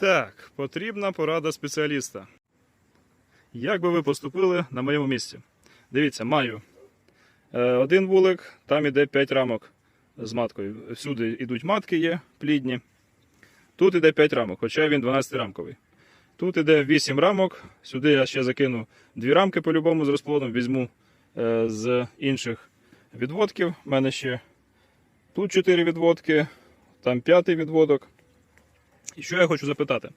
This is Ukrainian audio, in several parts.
Так, потрібна порада спеціаліста. Як би ви поступили на моєму місці? Дивіться, маю е, один вулик, там іде 5 рамок з маткою. Всюди йдуть матки, є плідні. Тут іде 5 рамок, хоча він 12-рамковий. Тут іде 8 рамок. Сюди я ще закину 2 рамки по-любому з розплодом, візьму е, з інших відводків. У мене ще тут 4 відводки, там 5 відводок. І що я хочу запитати?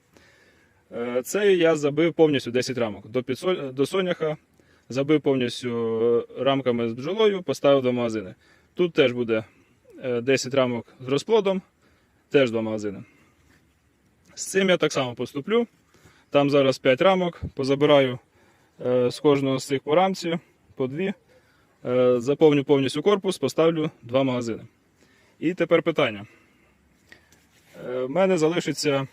Е, Це я забив повністю 10 рамок. До, підсоль... до соняха забив повністю е, рамками з бджолою, поставив два магазини. Тут теж буде е, 10 рамок з розплодом, теж два магазини. З цим я так само поступлю. Там зараз 5 рамок, позабираю е, з кожного з цих по рамці, по дві. Е, Заповню повністю корпус, поставлю два магазини. І тепер питання. У мене залишиться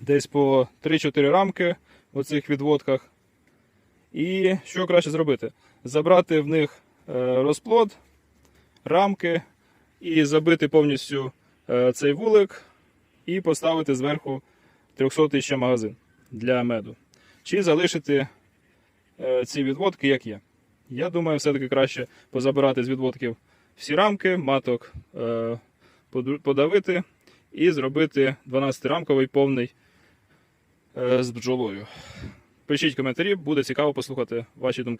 десь по 3-4 рамки в оцих відводках. І що краще зробити? Забрати в них е, розплод, рамки і забити повністю е, цей вулик і поставити зверху 300 ще магазин для меду. Чи залишити е, ці відводки, як є. Я думаю, все-таки краще позабирати з відводків всі рамки, маток е, подавити і зробити 12-рамковий повний е, з бджолою. Пишіть коментарі, буде цікаво послухати ваші думки.